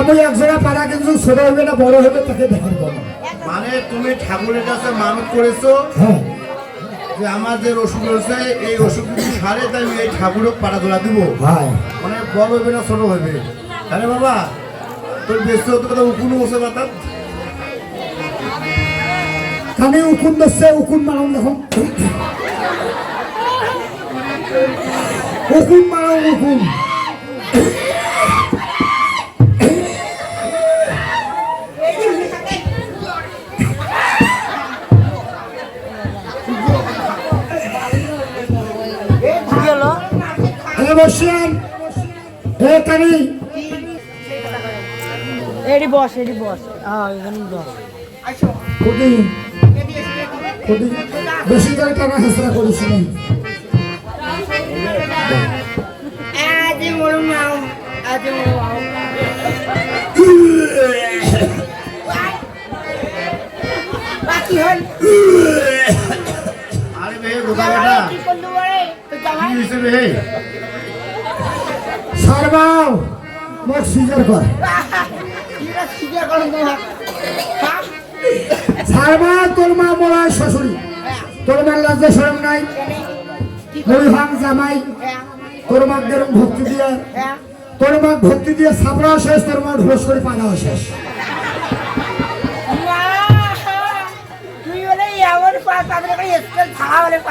তবে একজোড়া পাড়া কিন্তু ছোট হবে না বড় হবে তাকে দেখার বলো মানে তুমি ঠাকুরের কাছে মানত করেছ হ্যাঁ। যে আমার যে অসুখ হয়েছে এই অসুখ যদি সারে তাই আমি এই ঠাকুরও পাড়া তোলা দিব। ভাই। মানে বড় হবে না ছোট হবে আরে বাবা তোর বেশি হতে কথা উকুন বসে বাতা কানে উকুন ধরছে উকুন মারাও দেখো উকুন মারাও উকুন। বস এডি বস। হ্যাঁ এখানে বস। কোটি কোটি বেশি করে টাকা হাসরা করিস না আজ মরু মাও আজ মরু বাকি হল। আরে বে গোদা বেটা কি করলু বড়ে তো জামাই। হয়েছে বে? সারবাও মোট সিজার কর। সারবা তোর মা মোলা শ্বশুরি তোর মার লাজে সরম নাই। মরিভাং জামাই। হ্যাঁ। তোর মার ভক্তি দিয়ে। হ্যাঁ। তোর মা ভক্তি দিয়ে শেষ তোর ঢোস করে শেষ।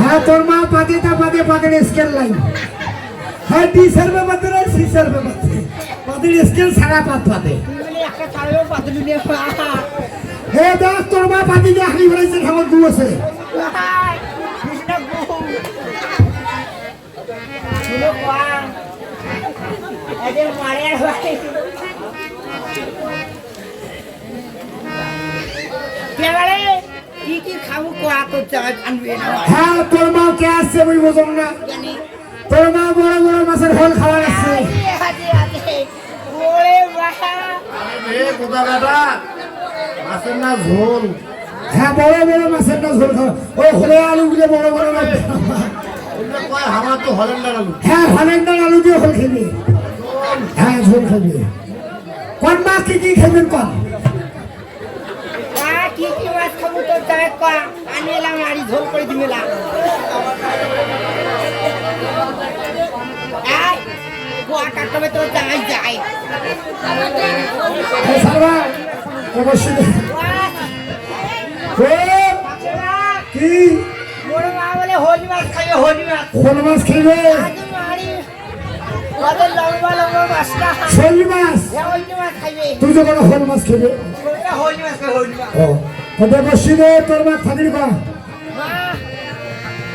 হ্যাঁ তোর মা পাতে তা পাতে পাতে স্কেল লাইন হ্যাঁ টি সার্ভে পাতে না সি সার্ভে পাতে পাতে স্কেল ছাড়া পাত পাতে হে দেখ তোর মা পাতি দিয়ে হাঁড়ি আছে। কৃষ্ণ গো তো হ্যাঁ তোর মা কে আসছে আমি বুঝলাম না। তোর মা বড় বড় মাছের হোল খাওয়ার আসছে আছে আছে ওরে বাবা আরে বে গোদা বেটা মাছের না ঝোল। হ্যাঁ বড় বড় মাছের না ঝোল খাওয়া ওই হোলে আলু দিয়ে বড় বড় মাছ আমার তো হলেন্ডার আলু। হ্যাঁ হলেন্ডার আলু দিয়ে হোল খেবি। হ্যাঁ ঝোল খাবি। কোন মাছ কি কি খাবেন কোন? কি কি মাছ খাব তো যাই কোয়া আমি এলাম আড়ি ঝোল করে দিমেলাম কি হোলি মাছ খাবে হোলি মাছ হোল মাছ মাছটা শোল মাছ মাছ খাইবে তুই যখন হোল মাছ খেবে ওটা হোলি মাছ খাবে হোলি মাছ ও কবে বসি রে তোর মা থাকি বা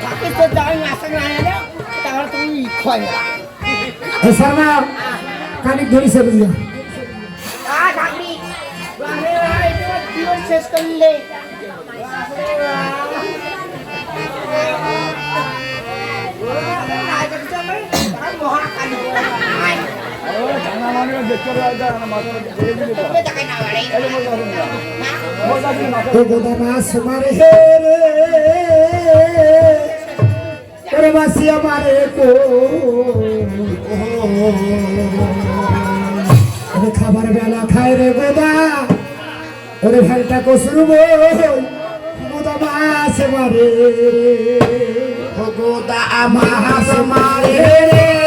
তাকে তো যাই মাছ না তাহলে তুমি খাবে এ সারবা কানিক ধরিছে বুঝলা আ ঠাকুরি বাহে ভাই তোমার জীবন শেষ করলে তো গোদা মাছ মারে হে রে ওরে মাসিয়া মারে কো। ওরে খাবার বেলা খায় রে গোদা। ওরে ভেলটা কসরু গোদা মাছ মারে। গোদা মাছ মারে রে।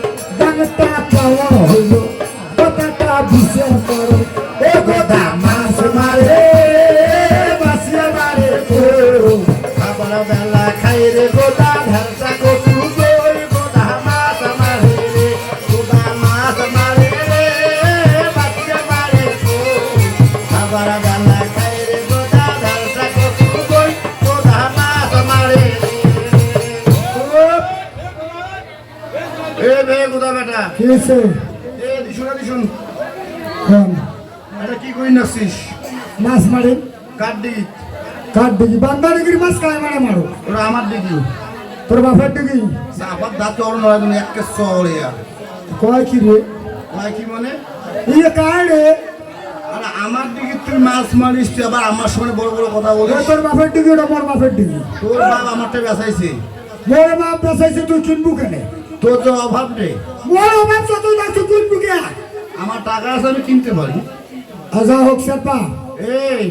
হইল। কথাটা বিচার করো এ কথা মাছ মারে বাসিয়া মারে খাবার বেলা খাই রে গোদা ঢালসা কটু গোদা মাছ মারে গোদা মাছ মারে বাসিয়া মারে কোন এটা কি করি নাছিস মাছ মারি। কার দিক কাঠ দিঘি? বান্দা ডিগির মাছ কায় মারে মারো? ওরা আমার দিকি তোর বাপের ডিগি আবার দাঁত চড় নয় তুমি একে চড়ে কয় কি রে? কয় কি মানে? ইয়ে কায় রে? আর আমার দিকে তুই মাছ মারিস তুই আবার আমার সঙ্গে বড় বড় কথা বলিস। তোর বাপের ডিগি ওটা মোর বাপের ডিগি তোর বাপ আমারটা বেসাইছে মোর বাপ বেসাইছে তুই কিনবু কেনে? তোর তো অভাব নেই মোর বাপ যত লাগছে কিনবু কে? আমার টাকা আছে আমি কিনতে পারি। আজা হোক সেপা এই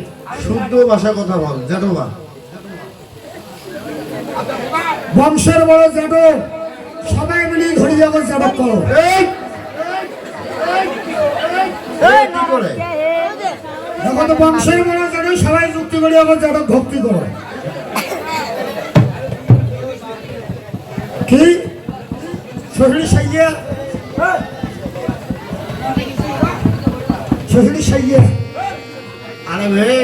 শুদ্ধ ভাষা কথা বল জেঠবা বংশের বড় জেঠো সবাই মিলে ধরি যখন জেঠক করো। এই এই, কি করে? তো বংশের বড় জেঠো সবাই যুক্তি করে যখন জেঠক ভক্তি করো। কি? শ্বশুরি সাইয়া শ্বশুরি সাইয়া আরে রে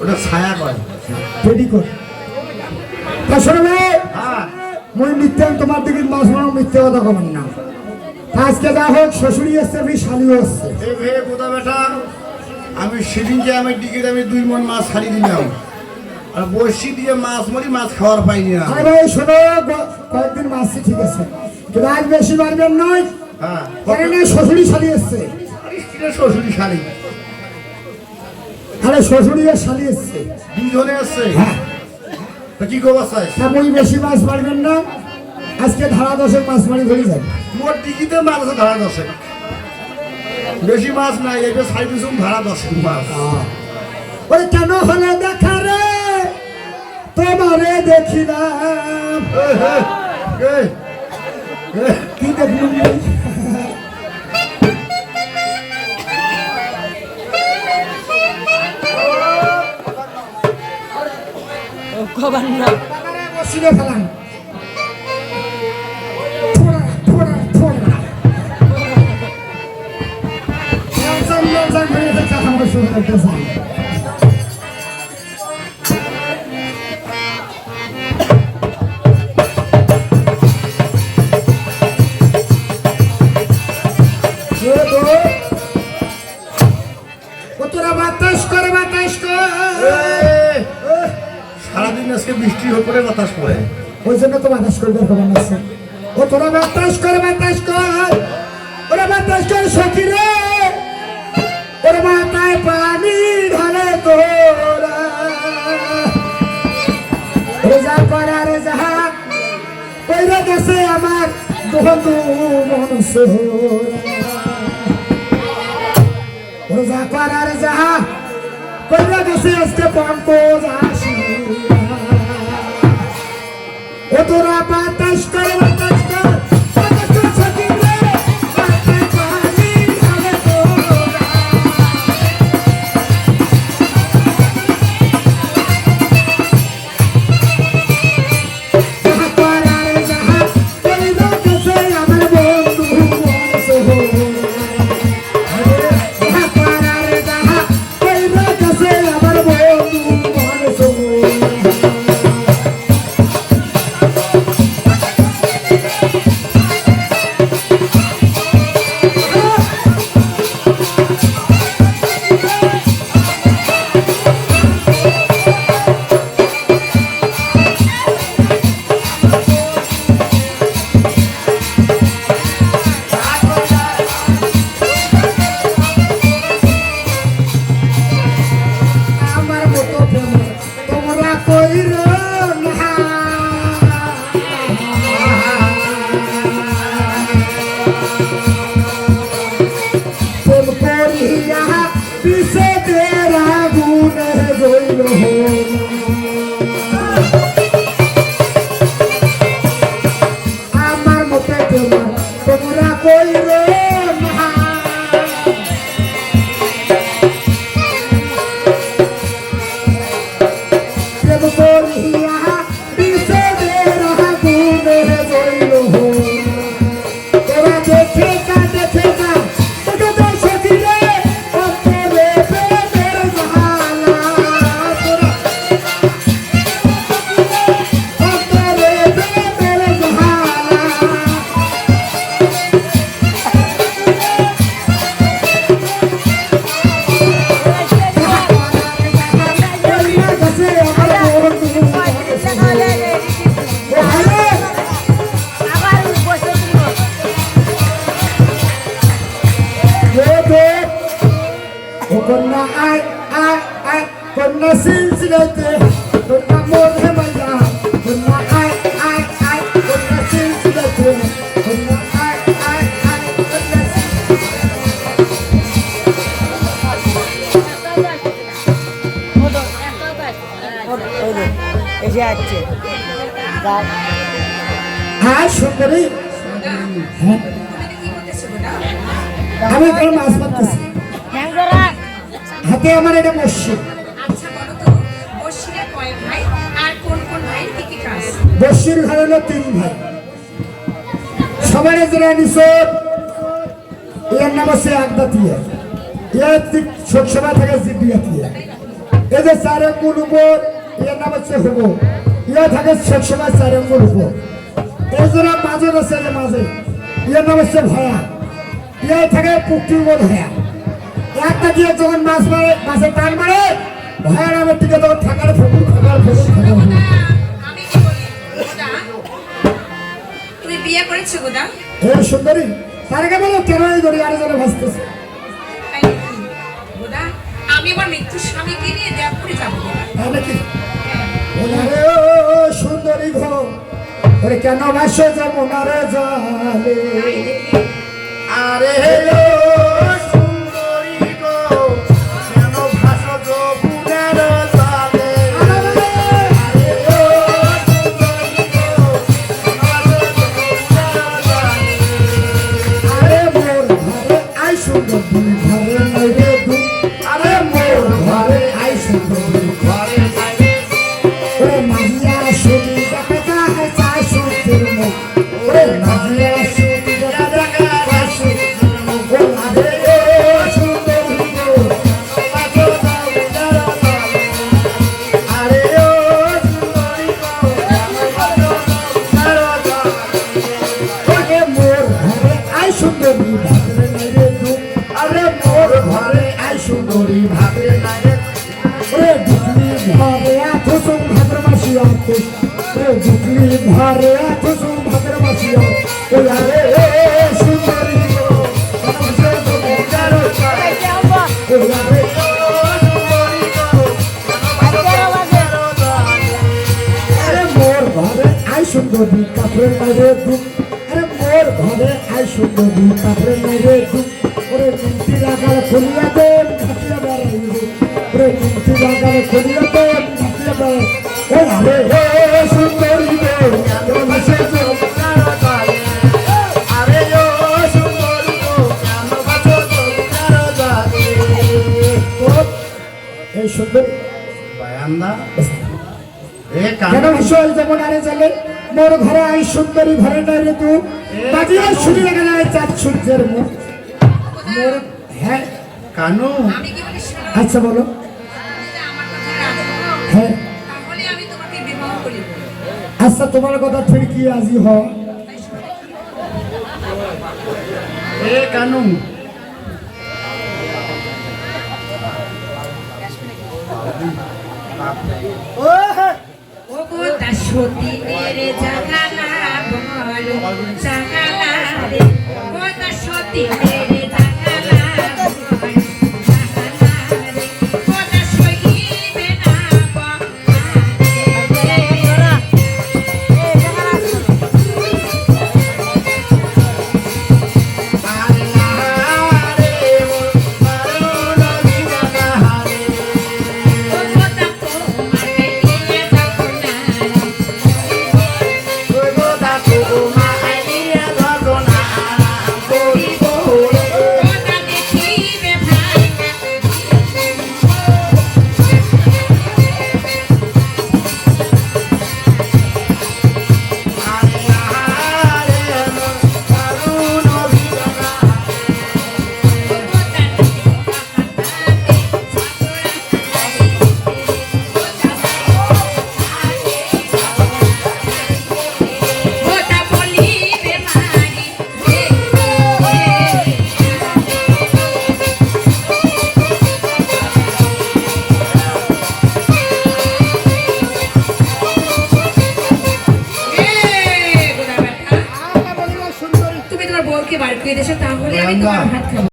ওটা ছায়া কয়। রেডি কর শোনো হ্যাঁ। মই মিথ্যে তোমার দিকে মাছ মারো মিথ্যে কথা কবেন না। আজকে যা হোক শ্বশুরি এসছে আমি শালিও এসছে। এ কোথা বেটা? আমি সেদিনকে আমি টিকিট আমি দুই মন মাছ ছাড়ি দিলাম। আর বসি দিয়ে মাছ মরি মাছ খাওয়ার পাইনি না। আরে ভাই শোনো কয়েকদিন মাসি ঠিক আছে। কিন্তু আজ বেশি মারবেন নয়। হ্যাঁ। শ্বশুরি শালি কিরে শ্বশুরি শাড়ি। আরে শ্বশুরি আর শালি এসছে? দুজনে আসছে হ্যাঁ। তা কি খবর চাই বেশি মাছ মারবেন না। আজকে ধারা দশের মাছ মারি ধরে যাবে। মোর টিকিতে মাছ আছে ধারা দশে বেশি মাছ নাই এটা দুশো ধারা দশে মাছ। ওই কেন হলে দেখা রে? তোমারে এই, এই, কি দেখলাম খবর না। বসিয়ে ফেলাম থোড়া থোড়া থোড়া লঞ্চন লঞ্চন পড়ে বাতাস পড়ে ওই জন্য তো বাতাস করবে ও, তোরা বাতাস করে, বাতাস কর। ওরা বাতাস করে সখী রে ওরা মাথায় পানি ঢালে তোরা। যা করার যাহা কইরা গেছে আমার বন্ধু যা করার যাহা কইরা গেছে আজকে পঙ্কজ আসিয়া তোরা বাতাস কর হইল na silsila te Don na mon he maya Don na ai ai ai Don na silsila te Don na ai ai ai Don na হ্যাঁ সুন্দরী আমি কারণ মাছ মারতেছি হাতে আমার এটা মসজিদ কাজ বস্যির ঘর হলো তিন ভাই। সবাই যারা নিছ এর নাম হচ্ছে একদাতিয়া এর সবসময় থাকে জিবিয়াতিয়া এই যে চার আঙ্গুল উপর নাম হচ্ছে ইয়া থাকে চার আঙ্গুল উপর। এই যারা মাঝে আছে মাঝে এর নাম হচ্ছে ভয়া। ইয়া থাকে পুক্তির উপর ভয়া। একটা দিয়ে যখন মাছ মারে, মাছের টান মারে, ভয়া নামের দিকে তখন থাকার ফুকুর থাকার ফুকুর থাকার বিয়ে করেছ গোদা কোন সুন্দরী? তার আগে বলো এই দড়ি আরে জনে ভাসতেছে? তাই নাকি? গোদা আমি আমার মৃত্যু স্বামীকে নিয়ে দেবপুরে যাব তাহলে কি? নাকি ওরে ও সুন্দরী ঘো ওরে কেন ভাসে যমুনার জালে? আরে ও সুন্দরী কাপড়ের বাইরে দুঃখ আরে মোর ঘরে আই সুন্দরী কাপড়ের বাইরে দুঃখ ওরে মিন্তি লাগাল খুলিয়া দেন ঘাটিয়া বেড়াইব ওরে মিন্তি লাগাল খুলিয়া দেন বেড়াই ও আরে হে সুন্দরী রে? এই সুন্দর এ কেন কানু, যেমন আরে চলে মোর ঘরে আই সুন্দরী ঘরে নাই রে তু। বাজিয়া শুনি লাগা যায় চাঁদ সূর্যের মুখ। মোর হ্যাঁ কানু। আচ্ছা বলো। হ্যাঁ আচ্ছা তোমার কথা ফির কি আজি হ? এ কানু। ও গোদা সতী রে জাগালা বলো জাগালা রে গোদা সতী